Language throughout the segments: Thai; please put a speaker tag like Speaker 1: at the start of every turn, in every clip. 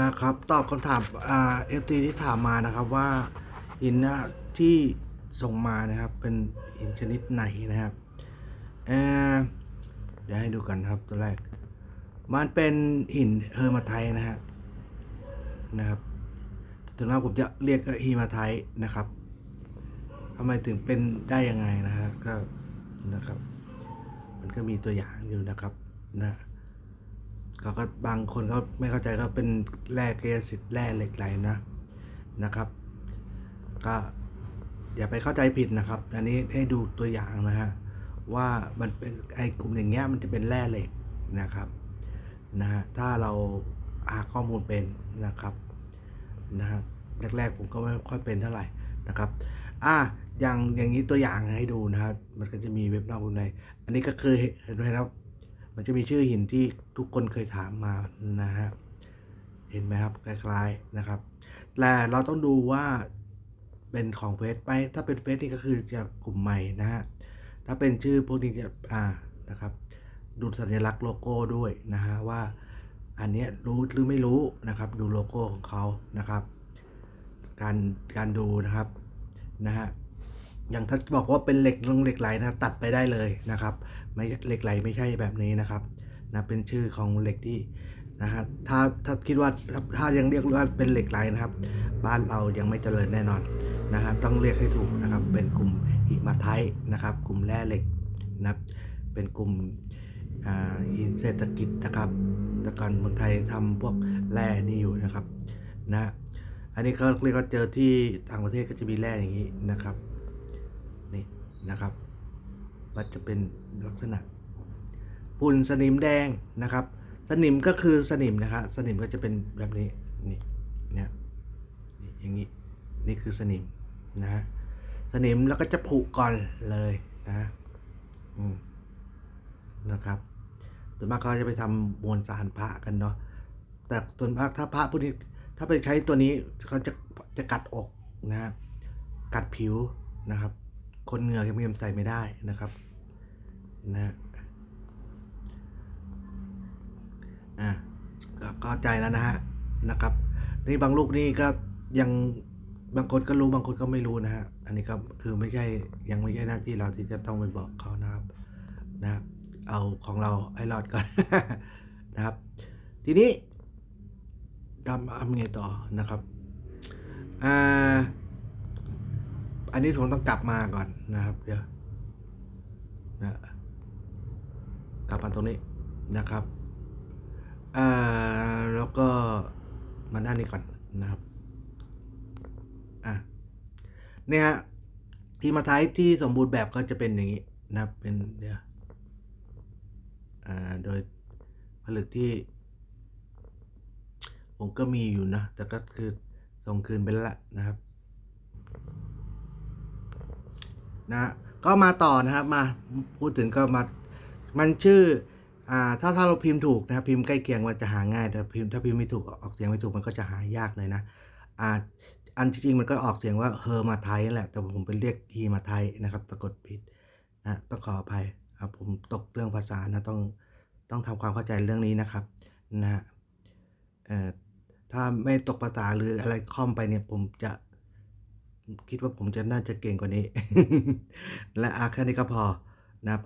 Speaker 1: นะครับตอบคำถามอ่าเอฟซีที่ถามมานะครับว่าหินนะที่ส่งมานะครับ เป็นหินชนิดไหนนะครับเออเดี๋ยวให้ดูกันครับตัวแรก มันเป็นหินเฮอร์มาไทนะฮะนะครับถึงว่าผมจะเรียกฮีมาไทนะครับทำไมถึงเป็นได้ยังไงนะฮะก็นะครับ มันก็มีตัวอย่างอยู่นะครับนะ ก็ก็บางคนก็ไม่เข้าใจก็เป็นแร่เกสิทธิ์แร่เหล็กไหลนะนะครับ ก็อย่าไปเข้าใจผิดนะครับ อันนี้ให้ดูตัวอย่างนะฮะว่ามันเป็นไอ้กลุ่มอย่างเงี้ยมันจะเป็นแร่เหล็กนะครับนะฮะถ้าเราหาข้อมูลเป็นนะครับนะฮะแรกๆผมก็ไม่ค่อยเป็นเท่าไหร่นะครับอะอย่างอย่างนี้ตัวอย่างให้ดูนะครับมันก็จะมีเว็บนอกเว็บใน อันนี้ก็คือเห็นไหมครับ มันจะมีชื่อหินที่ทุกคนเคยถามมานะฮะเห็นไหมครับคล้ายๆนะครับ แต่เราต้องดูว่าเป็นของเฟซไป ถ้าเป็นเฟซนี่ก็คือจะกลุ่มใหม่นะฮะถ้าเป็นชื่อพวกนี้จะอ่านะครับดูสัญลักษณ์โลโก้ด้วยนะฮะว่าอันนี้รู้หรือไม่รู้นะครับ ดูโลโก้ของเขานะครับ การการดูนะครับนะฮะ อย่างถ้าบอกว่าเป็นเหล็กลงเหล็กไหลนะตัดไปได้เลยนะครับไม่เหล็กไหลไม่ใช่แบบนี้นะครับนะเป็นชื่อของเหล็กที่นะฮะถ้าถ้าคิดว่าถ้าถ้ายังเรียกว่าเป็นเหล็กไหลนะครับ บ้านเรายังไม่เจริญแน่นอนนะฮะต้องเรียกให้ถูกนะครับเป็นกลุ่มหิมาไทนะครับ กลุ่มแร่เหล็กนะเป็นกลุ่มอินเศรษฐกิจนะครับแต่ก่อนเมืองไทยทำพวกแร่นี่อยู่นะครับนะอันนี้เขาเรียกว่าเจอที่ต่างประเทศก็จะมีแร่อย่างนี้นะครับ นี่นะครับมันจะเป็นลักษณะปุ่นสนิมแดงนะครับ สนิมก็คือสนิมนะครับสนิมก็จะเป็นแบบนี้นี่เนี่ยอย่างนี้นี่คือสนิมนะฮะสนิมแล้วก็จะผุก่อนเลยนะอืมนะครับส่วนมากเขาจะไปทำมวลสารพระกันเนาะแต่ส่วนมากถ้าพระพวกนี้ถ้าไปใช้ตัวนี้เขาจะจะกัดอกนะฮะกัดผิวนะครับ คนเหงื่อเค็มๆใส่ไม่ได้นะครับนะอะก็ใจแล้วนะฮะนะครับ นี่บางลูกนี่ก็ยังบางคนก็รู้บางคนก็ไม่รู้นะฮะอันนี้ก็คือไม่ใช่ยังไม่ใช่หน้าที่เราที่จะต้องไปบอกเขานะครับนะเอาของเราให้รอดก่อนนะครับ ทีนี้ทำทำไงต่อนะครับอ่า อันนี้ผมต้องกลับมาก่อนนะครับ เดี๋ยวนะกลับมาตรงนี้นะครับอ่าแล้วก็มาด้านนี้ก่อนนะครับอะเนี่ยฮะพีมาไทป์ที่สมบูรณ์แบบก็จะเป็นอย่างนี้นะครับเป็นเดี๋ยวอ่าโดยผลึกที่ ผมก็มีอยู่นะ แต่ก็คือส่งคืนไปแล้วล่ะนะครับ นะก็มาต่อนะครับมาพูดถึงก็มามันชื่ออ่าถ้าถ้าเราพิมพ์ถูกนะครับพิมพ์ใกล้เคียงมันจะหาง่ายแต่พิมพ์ถ้าพิมพ์ไม่ถูกออกเสียงไม่ถูกมันก็จะหายากเลยนะอ่าอันจริงๆมันก็ออกเสียงว่าเฮอร์มาไทแหละแต่ผมเป็นเรียกฮีมาไทนะครับสะกดผิดนะต้องขออภัยผมตกเรื่องภาษานะต้องต้องทำความเข้าใจเรื่องนี้นะครับนะฮะเอ่อถ้าไม่ตกภาษาหรืออะไรคล่อมไปเนี่ยผมจะ คิดว่าผมจะน่าจะเก่งกว่านี้ และอาแค่นี้ก็พอนะครับ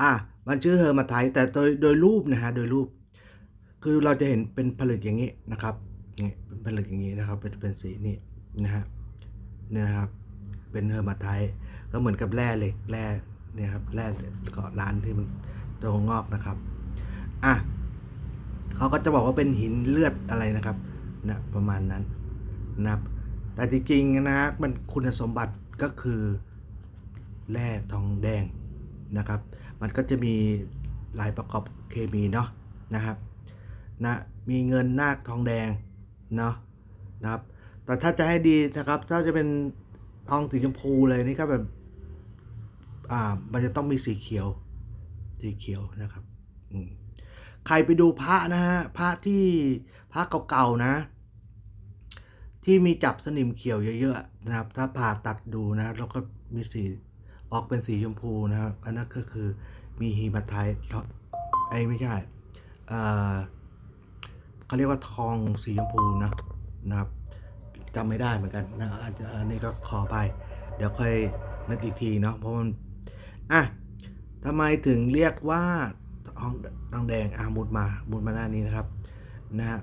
Speaker 1: อะมันชื่อเฮอร์มาไทแต่โดยโดยรูปนะฮะโดยรูป คือเราจะเห็นเป็นผลึกอย่างนี้นะครับนี่เป็นผลึกอย่างนี้นะครับ เป็นเป็นสีนี่นะฮะเนี่ยนะครับเป็นเฮอร์มาไทก็เหมือนกับแร่เหล็กแร่เนี่ยครับแร่เกาะล้านที่มันโตงอกนะครับอะเขาก็จะบอกว่าเป็นหินเลือดอะไรนะครับนะประมาณนั้นนะครับ แต่จริงๆนะมันคุณสมบัติก็คือแร่ทองแดงนะครับ มันก็จะมีหลายประกอบเคมีเนาะนะครับนะมีเงินนาคทองแดงเนาะนะครับ แต่ถ้าจะให้ดีนะครับถ้าจะเป็นทองสีชมพูเลยนี่ก็แบบอ่ามันจะต้องมีสีเขียวสีเขียวนะครับใครไปดูพระนะฮะพระที่พระเก่าๆนะ ที่มีจับสนิมเขียวเยอะๆนะครับ ถ้าผ่าตัดดูนะแล้วก็มีสีออกเป็นสีชมพูนะครับ อันนั้นก็คือมีฮีมาไทต์ไอ้ไม่ใช่เออเขาเรียกว่าทองสีชมพูนะนะครับจำไม่ได้เหมือนกันนะอันนี้ก็ขอไป เดี๋ยวค่อยนึกอีกทีเนาะเพราะมันอะทำไมถึงเรียกว่าทองทองแดงอามุดมามุดมาหน้านี้นะครับนะฮะ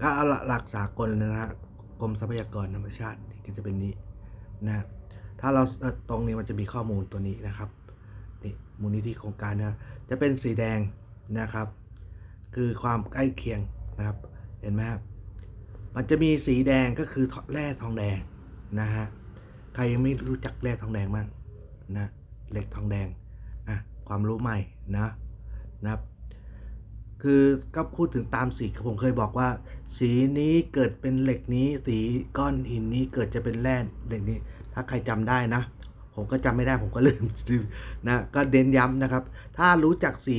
Speaker 1: ก็หลักสากลนะฮะ กรมทรัพยากรธรรมชาตินี่ก็จะเป็นนี้นะถ้าเราตรงนี้มันจะมีข้อมูลตัวนี้นะครับนี่มูลนิธิโครงการนะจะเป็นสีแดงนะครับ คือความใกล้เคียงนะครับ เห็นไหมครับมันจะมีสีแดงก็คือแร่ทองแดงนะฮะใครยังไม่รู้จักแร่ทองแดงบ้างนะเหล็กทองแดงอะความรู้ใหม่นะนะครับ คือก็พูดถึงตามสีผมเคยบอกว่า สีนี้เกิดเป็นเหล็กนี้ สีก้อนหินนี้เกิดจะเป็นแร่เหล็กนี้ ถ้าใครจำได้นะ ผมก็จำไม่ได้ผมก็ลืมนะก็เน้นย้ำนะครับ ถ้ารู้จักสี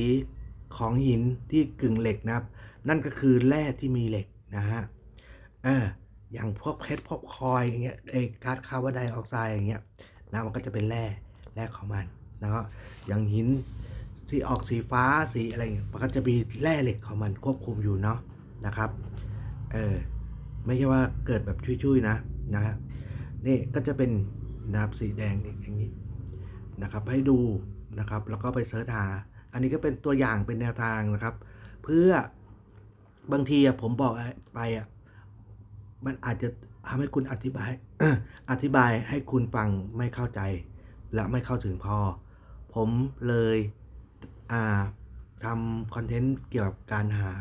Speaker 1: ของหินที่กึ่งเหล็กนะครับ นั่นก็คือแร่ที่มีเหล็กนะฮะเอออย่างพวกเพชรพวกคอยอย่างเงี้ยไอ้ก๊าซคาร์บอนไดออกไซด์อย่างเงี้ยนะมันก็จะเป็นแร่แร่ของมันนะก็อย่างหิน ที่ออกสีฟ้าสีอะไรเงี้ยมันก็จะมีแร่เหล็กของมันควบคุมอยู่เนาะนะครับเออไม่ใช่ว่าเกิดแบบชุยๆนะนะฮะนี่ก็จะเป็นนะครับสีแดงอย่างนี้นะครับให้ดูนะครับแล้วก็ไปเสิร์ชหา อันนี้ก็เป็นตัวอย่างเป็นแนวทางนะครับ เพื่อบางทีผมบอกไปอะมันอาจจะทำให้คุณอธิบาย อธิบายให้คุณฟังไม่เข้าใจ และไม่เข้าถึงพอ ผมเลย ทำคอนเทนต์เกี่ยวกับการหา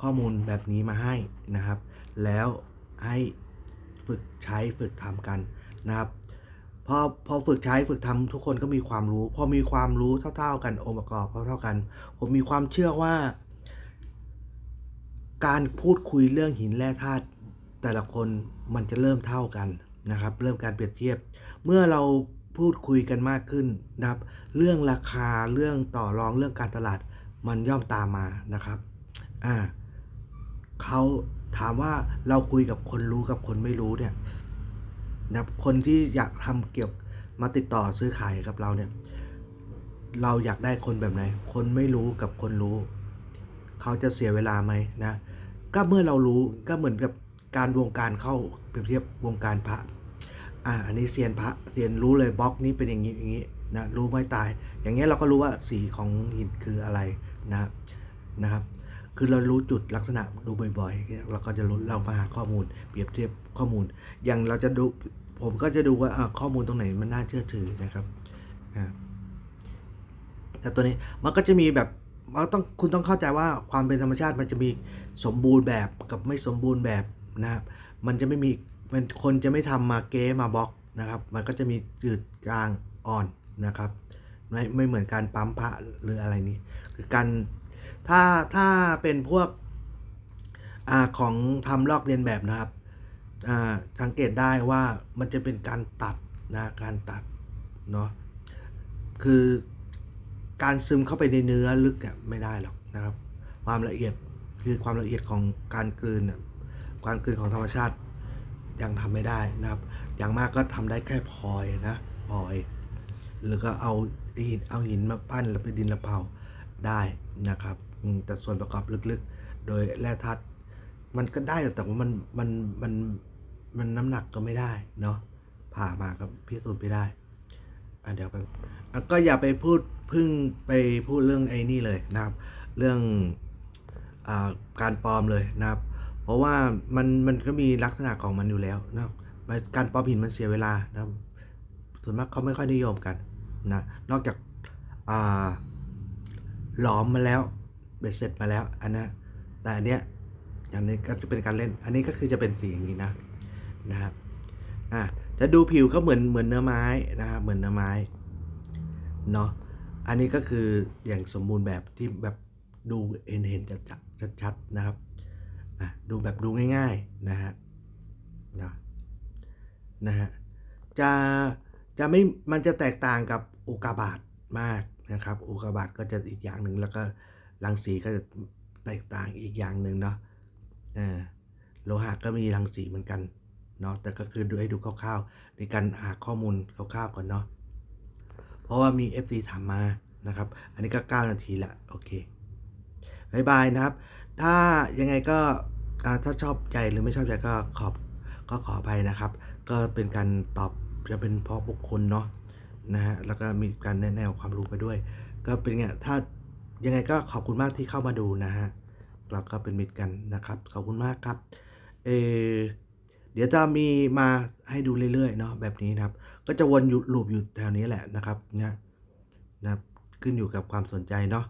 Speaker 1: ข้อมูลแบบนี้มาให้นะครับ แล้วให้ฝึกใช้ฝึกทำกันนะครับพอพอฝึกใช้ฝึกทำทุกคนก็มีความรู้ พอมีความรู้เท่า ๆ กันองค์ประกอบเท่าๆกัน ผมมีความเชื่อว่า การพูดคุยเรื่องหินแร่ธาตุแต่ละคนมันจะเริ่มเท่ากันนะครับ เริ่มการเปรียบเทียบ เมื่อเรา พูดคุยกันมากขึ้นนะครับ เรื่องราคาเรื่องต่อรองเรื่องการตลาดมันย่อมตามมานะครับอ่าเขาถามว่าเราคุยกับคนรู้กับคนไม่รู้เนี่ยนะครับคนที่อยากทำเกี่ยวมาติดต่อซื้อขายกับเราเนี่ย เราอยากได้คนแบบไหน คนไม่รู้กับคนรู้ เขาจะเสียเวลาไหมนะ ก็เมื่อเรารู้ก็เหมือนกับการวงการเข้าเปรียบเทียบวงการพระ อ่าอันนี้เซียนพระเซียนรู้เลยบล็อกนี้เป็นอย่างนี้อย่างนี้นะรู้ไม่ตาย อย่างเงี้ยเราก็รู้ว่าสีของหินคืออะไรนะนะครับ คือเรารู้จุดลักษณะดูบ่อยๆ เราก็จะรู้เรามาหาข้อมูล เปรียบเทียบข้อมูล อย่างเราจะดูผมก็จะดูว่าข้อมูลตรงไหนมันน่าเชื่อถือนะครับแต่ตัวนี้มันก็จะมีแบบมันต้องคุณต้องเข้าใจว่าความเป็นธรรมชาติมันจะมีสมบูรณ์แบบกับไม่สมบูรณ์แบบนะครับ มันจะไม่มี มันคนจะไม่ทำมาเก้มาบล็อกนะครับ มันก็จะมีจืดกลางอ่อนนะครับ ไม่ไม่เหมือนการปั๊มพระหรืออะไรนี้คือการถ้าถ้าเป็นพวกอของทำลอกเลียนแบบนะครับสังเกตได้ว่ามันจะเป็นการตัดนะการตัดเนาะคือการซึมเข้าไปในเนื้อลึกเนี่ยไม่ได้หรอกนะครับ ความละเอียดคือความละเอียดของการกลืนน่ะการกลืนของธรรมชาติ ยังทำไม่ได้นะครับ อย่างมากก็ทำได้แค่พลอยนะพลอย หรือก็เอาหินเอาหินมาปั้นแล้วไปดินละเผาได้นะครับแต่ส่วนประกอบลึกๆ โดยแร่ธาตุมันก็ได้แต่ว่ามันมันมันมันน้ำหนักก็ไม่ได้เนาะผ่ามาก็พิสูจน์ไม่ได้อะเดี๋ยวไปก็อย่าไปพูดพึ่งไปพูดเรื่องไอ้นี่เลยนะครับ เรื่องอการปลอมเลยนะครับ เพราะว่ามันมันก็มีลักษณะของมันอยู่แล้วนะการปอมหินมันเสียเวลานะส่วนมากเขาไม่ค่อยนิยมกันนะนอกจากอ่าหลอมมาแล้วเบ็ดเสร็จมาแล้วอันนะแต่อันเนี้ยอย่างนี้ก็จะเป็นการเล่น อันนี้ก็คือจะเป็นสีอย่างนี้นะนะครับอะจะดูผิวก็เหมือนเหมือนเนื้อไม้นะครับเหมือนเนื้อไม้เนาะอันนี้ก็คืออย่างสมบูรณ์แบบที่แบบดูเห็นเห็นจะชัดชัดๆนะครับ อะดูแบบดูง่ายๆนะฮะนะนะฮะจะจะไม่มันจะแตกต่างกับอุกกาบาตมากนะครับอุกกาบาตก็จะอีกอย่างหนึ่งแล้วก็รังสีก็จะแตกต่างอีกอย่างหนึ่งเนาะออโลหะก็มีรังสีเหมือนกันเนาะแต่ก็คือดูให้ดูคร่าวๆ ในการหาข้อมูลคร่าวๆก่อนเนาะเพราะว่ามี FC ถามมานะครับ อันนี้ก็ 9 นาทีละโอเคบายบายนะครับ ถ้ายังไงก็ถ้าชอบใจหรือไม่ชอบใจก็ขอบก็ขออภัยนะครับ ก็เป็นการตอบจะเป็นเพราะบุคคลเนาะนะฮะแล้วก็มีการแนะแนวความรู้ไปด้วย ก็เป็นไงถ้ายังไงก็ขอบคุณมากที่เข้ามาดูนะฮะเราก็เป็นมิตรกันนะครับขอบคุณมากครับเอเดี๋ยวจะมีมาให้ดูเรื่อยๆเนาะแบบนี้นะครับ ก็จะวนอยู่ลูปอยู่แถวนี้แหละนะครับนะนะครับขึ้นอยู่กับความสนใจเนาะ